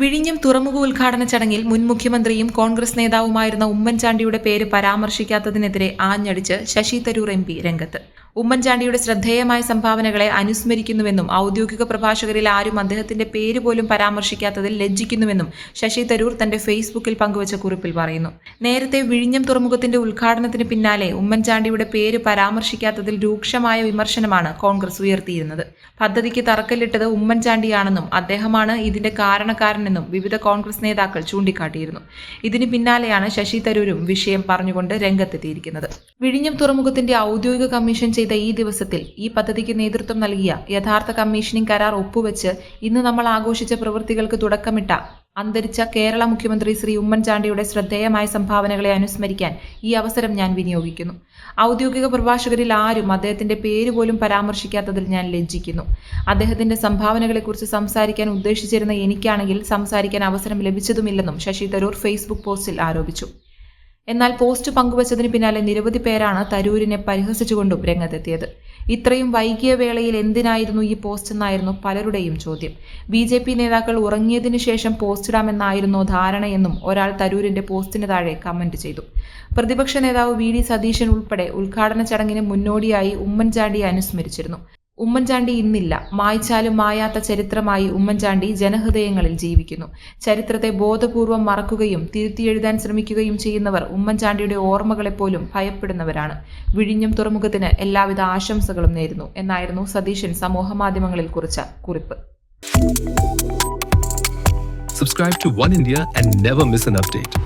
വിഴിഞ്ഞം തുറമുഖ ഉദ്ഘാടന ചടങ്ങിൽ മുൻ മുഖ്യമന്ത്രിയും കോൺഗ്രസ് നേതാവുമായിരുന്ന ഉമ്മൻചാണ്ടിയുടെ പേര് പരാമർശിക്കാത്തതിനെതിരെ ആഞ്ഞടിച്ച് ശശി തരൂർ എം രംഗത്ത്. ഉമ്മൻചാണ്ടിയുടെ ശ്രദ്ധേയമായ സംഭാവനകളെ അനുസ്മരിക്കുന്നുവെന്നും ഔദ്യോഗിക പ്രഭാഷകരിൽ ആരും അദ്ദേഹത്തിന്റെ പേര് പോലും പരാമർശിക്കാത്തതിൽ ലജ്ജിക്കുന്നുവെന്നും ശശി തരൂർ തന്റെ ഫേസ്ബുക്കിൽ പങ്കുവച്ച കുറിപ്പിൽ പറയുന്നു. നേരത്തെ വിഴിഞ്ഞം തുറമുഖത്തിന്റെ ഉദ്ഘാടനത്തിന് പിന്നാലെ ഉമ്മൻചാണ്ടിയുടെ പേര് പരാമർശിക്കാത്തതിൽ രൂക്ഷമായ വിമർശനമാണ് കോൺഗ്രസ് ഉയർത്തിയിരുന്നത്. പദ്ധതിക്ക് തറക്കല്ലിട്ടത് ഉമ്മൻചാണ്ടിയാണെന്നും അദ്ദേഹമാണ് ഇതിന്റെ കാരണക്കാരനെന്നും വിവിധ കോൺഗ്രസ് നേതാക്കൾ ചൂണ്ടിക്കാട്ടിയിരുന്നു. ഇതിന് പിന്നാലെയാണ് ശശി തരൂരും വിഷയം പറഞ്ഞുകൊണ്ട് രംഗത്തെത്തിയിരിക്കുന്നത്. വിഴിഞ്ഞം തുറമുഖത്തിന്റെ ഔദ്യോഗിക കമ്മീഷൻ ചെയ്ത ഈ ദിവസത്തിൽ ഈ പദ്ധതിക്ക് നേതൃത്വം നൽകിയ യഥാർത്ഥ കമ്മീഷനിംഗ് കരാർ ഒപ്പുവെച്ച് ഇന്ന് നമ്മൾ ആഘോഷിച്ച പ്രവൃത്തികൾക്ക് തുടക്കമിട്ട അന്തരിച്ച കേരള മുഖ്യമന്ത്രി ശ്രീ ഉമ്മൻചാണ്ടിയുടെ ശ്രദ്ധേയമായ സംഭാവനകളെ അനുസ്മരിക്കാൻ ഈ അവസരം ഞാൻ വിനിയോഗിക്കുന്നു. ഔദ്യോഗിക പ്രഭാഷകരിൽ ആരും അദ്ദേഹത്തിന്റെ പേര് പോലും പരാമർശിക്കാത്തതിൽ ഞാൻ ലജ്ജിക്കുന്നു. അദ്ദേഹത്തിന്റെ സംഭാവനകളെക്കുറിച്ച് സംസാരിക്കാൻ ഉദ്ദേശിച്ചിരുന്ന എനിക്കാണെങ്കിൽ സംസാരിക്കാൻ അവസരം ലഭിച്ചതുമില്ലെന്നും ശശി തരൂർ ഫേസ്ബുക്ക് പോസ്റ്റിൽ ആരോപിച്ചു. എന്നാൽ പോസ്റ്റ് പങ്കുവച്ചതിന് പിന്നാലെ നിരവധി പേരാണ് തരൂരിനെ പരിഹസിച്ചുകൊണ്ടും രംഗത്തെത്തിയത്. ഇത്രയും വൈകിയ വേളയിൽ എന്തിനായിരുന്നു ഈ പോസ്റ്റ് എന്നായിരുന്നു പലരുടെയും ചോദ്യം. ബി ജെ പി നേതാക്കൾ ഉറങ്ങിയതിനു ശേഷം പോസ്റ്റിടാമെന്നായിരുന്നോ ധാരണയെന്നും ഒരാൾ തരൂരിന്റെ പോസ്റ്റിന് താഴെ കമന്റ് ചെയ്തു. പ്രതിപക്ഷ നേതാവ് വി ഡി സതീശൻ ഉൾപ്പെടെ ഉദ്ഘാടന ചടങ്ങിന് മുന്നോടിയായി ഉമ്മൻചാണ്ടിയെ അനുസ്മരിച്ചിരുന്നു. ഉമ്മൻചാണ്ടി ഇന്നില്ല. മായ്ച്ചാലും മായാത്ത ചരിത്രമായി ഉമ്മൻചാണ്ടി ജനഹൃദയങ്ങളിൽ ജീവിക്കുന്നു. ചരിത്രത്തെ ബോധപൂർവം മറക്കുകയും തിരുത്തിയെഴുതാൻ ശ്രമിക്കുകയും ചെയ്യുന്നവർ ഉമ്മൻചാണ്ടിയുടെ ഓർമ്മകളെപ്പോലും ഭയപ്പെടുന്നവരാണ്. വിഴിഞ്ഞം തുറമുഖത്തിന് എല്ലാവിധ ആശംസകളും നേരുന്നു എന്നായിരുന്നു സതീശൻ സമൂഹമാധ്യമങ്ങളിൽ കുറിച്ച കുറിപ്പ്. Subscribe to One India and never miss an update.